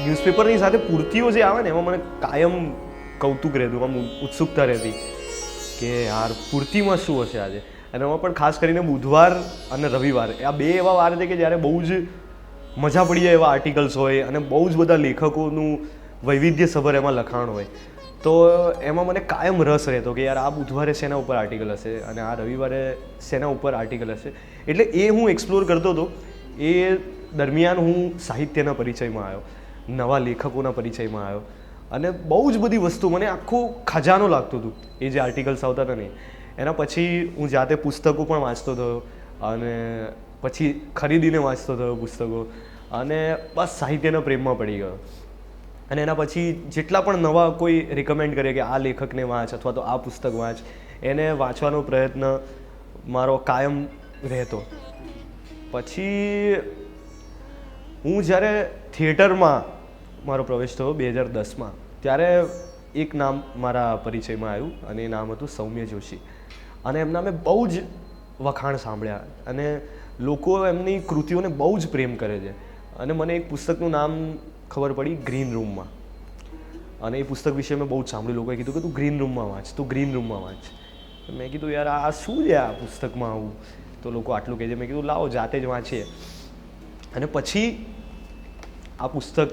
ન્યૂઝપેપરની સાથે પૂર્તિઓ જે આવે ને, એમાં મને કાયમ કૌતુક રહેતું, આમ ઉત્સુકતા રહેતી કે યાર, પૂર્તિમાં શું હશે આજે? અને એમાં પણ ખાસ કરીને બુધવાર અને રવિવાર, આ બે એવા વાર છે કે જ્યારે બહુ જ મજા પડી જાય એવા આર્ટિકલ્સ હોય અને બહુ જ બધા લેખકોનું વૈવિધ્યસભર એમાં લખાણ હોય. તો એમાં મને કાયમ રસ રહેતો કે યાર, આ બુધવારે શેના ઉપર આર્ટિકલ હશે અને આ રવિવારે શેના ઉપર આર્ટિકલ હશે? એટલે એ હું એક્સપ્લોર કરતો હતો. એ દરમિયાન હું સાહિત્યના પરિચયમાં આવ્યો. નવા લેખકોના પરિચયમાં આવ્યો. અને બહુ જ બધી વસ્તુ મને આખું ખજાનો લાગતું હતું, એ જે આર્ટિકલ્સ આવતા હતા ને, એના પછી હું જાતે પુસ્તકો પણ વાંચતો થયો, અને પછી ખરીદીને વાંચતો થયો પુસ્તકો, અને બસ સાહિત્યના પ્રેમમાં પડી ગયો. અને એના પછી જેટલા પણ નવા કોઈ રિકમેન્ડ કરે કે આ લેખકને વાંચ અથવા તો આ પુસ્તક વાંચ, એને વાંચવાનો પ્રયત્ન મારો કાયમ રહેતો. પછી હું જ્યારે થિયેટરમાં મારો પ્રવેશ થયો બે હજાર દસમાં. ત્યારે એક નામ મારા પરિચયમાં આવ્યું અને એ નામ હતું સૌમ્ય જોશી. અને એમના મેં બહુ જ વખાણ સાંભળ્યા અને લોકો એમની કૃતિઓને બહુ જ પ્રેમ કરે છે. અને મને એક પુસ્તકનું નામ ખબર પડી ગ્રીન રૂમમાં. અને એ પુસ્તક વિશે મેં બહુ જ સાંભળ્યું. લોકોએ કીધું કે તું ગ્રીન રૂમમાં વાંચ, તું ગ્રીન રૂમમાં વાંચ. મેં કીધું, યાર, આ શું છે આ પુસ્તકમાં આવું? તો લોકો આટલું કહે છે. મેં કીધું, લાવો, જાતે જ વાંચીએ. અને પછી આ પુસ્તક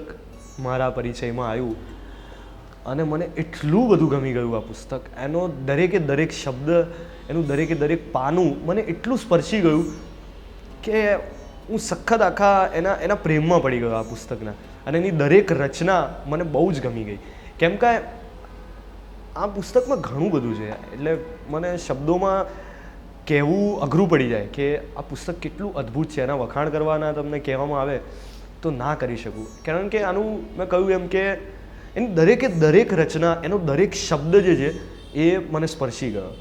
મારા પરિચયમાં આવ્યું. અને મને એટલું બધું ગમી ગયું આ પુસ્તક. એનો દરેકે દરેક શબ્દ, એનું દરેકે દરેક પાનું મને એટલું સ્પર્શી ગયું કે હું સખત આખા એના એના પ્રેમમાં પડી ગયો આ પુસ્તકના. અને એની દરેક રચના મને બહુ જ ગમી ગઈ. કેમ કે આ પુસ્તકમાં ઘણું બધું છે. એટલે મને શબ્દોમાં કહેવું અઘરું પડી જાય કે આ પુસ્તક કેટલું અદ્ભુત છે. એના વખાણ કરવાના તમને કહેવામાં આવે તો ના કરી શકું. કારણ કે આનું મેં કહ્યું એમ કે એની દરેકે દરેક રચના, એનો દરેક શબ્દ જે છે, એ મને સ્પર્શી ગયો.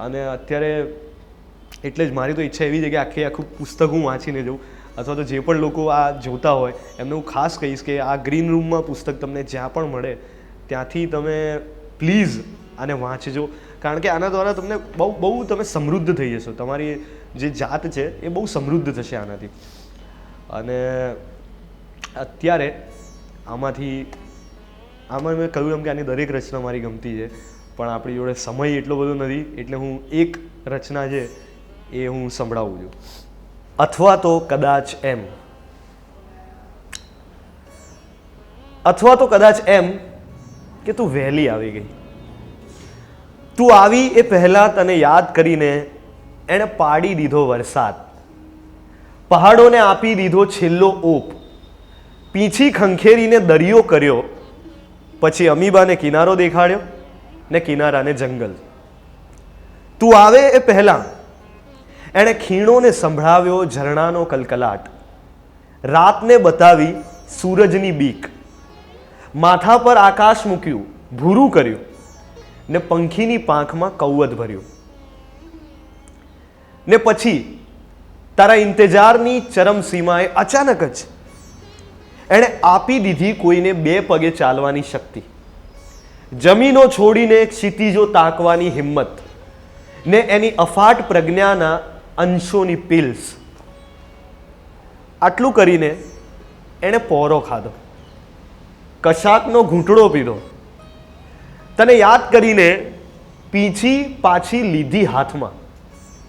અને અત્યારે એટલે જ મારી તો ઈચ્છા એવી છે કે આખે આખું પુસ્તક હું વાંચીને જઉં. અથવા તો જે પણ લોકો આ જોતા હોય, એમને હું ખાસ કહીશ કે આ ગ્રીન રૂમમાં પુસ્તક તમને જ્યાં પણ મળે, ત્યાંથી તમે પ્લીઝ આને વાંચજો. કારણ કે આના દ્વારા તમને બહુ બહુ તમે સમૃદ્ધ થઈ જશો. તમારી જે જાત છે, એ બહુ સમૃદ્ધ થશે આનાથી. અને અત્યારે આમાંથી, આમાં મેં કહ્યું એમ કે આની દરેક રચના મારી ગમતી છે, પણ આપણી જોડે સમય એટલો બધો નથી, એટલે હું એક રચના છે એ હું સંભળાવું છું. અથવા તો કદાચ એમ. અથવા તો કદાચ એમ કે તું વહેલી આવી ગઈ. તું આવી એ પહેલાં તને યાદ કરીને એણે પાડી દીધો વરસાદ. પહાડોને આપી દીધો છેલ્લો ઓપ. પીંછી ખંખેરીને દરિયો કર્યો. પછી અમીબાને કિનારો દેખાડ્યો ને કિનારાને જંગલ. તું આવે એ પહેલાં. એણે ખીણોને સંભળાવ્યો ઝરણાનો કલકલાટ. રાતને બતાવી સૂરજની બીક. માથા પર આકાશ મૂક્યું, ભૂરું કર્યું ને પંખીની પાંખમાં કૌવત ભર્યું. ને પછી તારા ઇંતજારની ચરમસીમાએ અચાનક જ એણે આપી દીધી કોઈને બે પગે ચાલવાની શક્તિ. જમીનો છોડીને ક્ષિતિજો તાકવાની હિંમત ને એની અફાટ પ્રજ્ઞાના અંશોની પિલ્સ. આટલું કરીને એણે પોરો ખાધો. કશાકનો ઘૂંટડો પીધો. તને યાદ કરીને પીછી પાછી લીધી હાથમાં.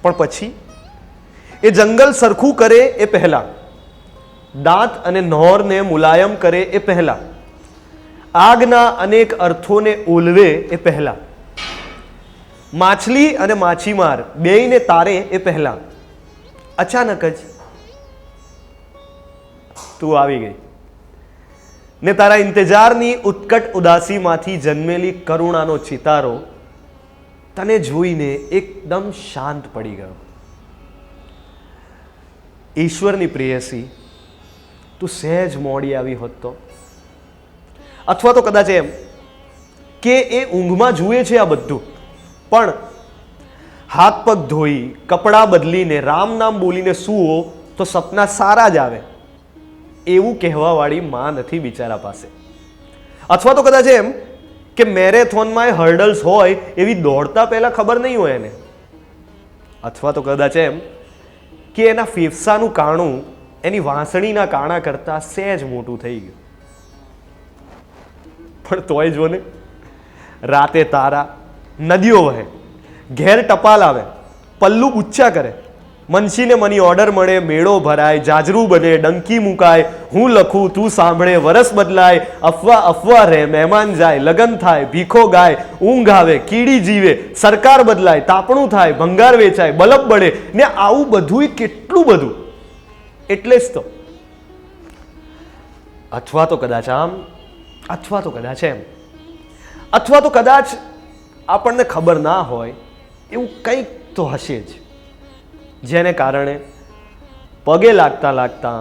પણ પછી એ જંગલ સરખું કરે એ પહેલા. દાંત અને નોરને મુલાયમ કરે એ પહેલા. આગના અનેક અર્થોને ઓલવે એ પહેલા. માછલી અને માછીમાર બેયને તારે એ પહેલા. અચાનક જ તું આવી ગઈ. ને તારા ઇંતજારની ઉત્કટ ઉદાસીમાંથી જન્મેલી કરુણાનો ચિતારો તને જોઈને એકદમ શાંત પડી ગયો. ઈશ્વરની પ્રેયસી તું સહેજ મોડી આવી હોત તો. અથવા તો કદાચ એમ કે એ ઊંઘમાં જુએ છે આ બધું. પણ હાથ પગ ધોઈ, કપડાં બદલીને, રામ નામ બોલીને સૂવો તો સપના સારા જ આવે. એવું કહેવાવાળી માં નથી બિચારા પાસે. અથવા તો કદાચ એમ કે મેરેથોનમાં એ હર્ડલ્સ હોય એવી દોડતા પહેલાં ખબર નહીં હોય એને. અથવા તો કદાચ એમ કે એના ફેફસાનું કાણું એની વાંસણીના કાણા કરતાં સહેજ મોટું થઈ ગયું. પણ તોય જો ને, રાતે તારા નદીઓ વહે, ઘેર ટપાલ આવે, પલ્લું ઉચ્ચા કરે મનસીને મની ઓર્ડર મળે, મેળો ભરાય, જાજરૂ બને, ડંકી મુકાય, હું લખું, તું સાંભળે, વરસ બદલાય, અફવા અફવા રહે, મહેમાન જાય, લગન થાય, ભીખો ગાય, ઊંઘ આવે, કીડી જીવે, સરકાર બદલાય, તાપણું થાય, ભંગાર વેચાય, બલબ બળે, ને આવું બધું કેટલું બધું. એટલે જ તો. અથવા તો કદાચ આમ, અથવા તો કદાચ એમ. અથવા તો કદાચ આપણને ખબર ના હોય, એવું કંઈક તો હશે જ. જેને કારણે પગે લાગતા લાગતા,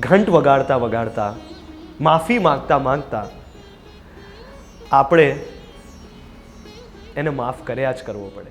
ઘંટ વગાડતા વગાડતા, માફી માંગતા માંગતા આપણે એને માફ કર્યા જ કરવો પડે.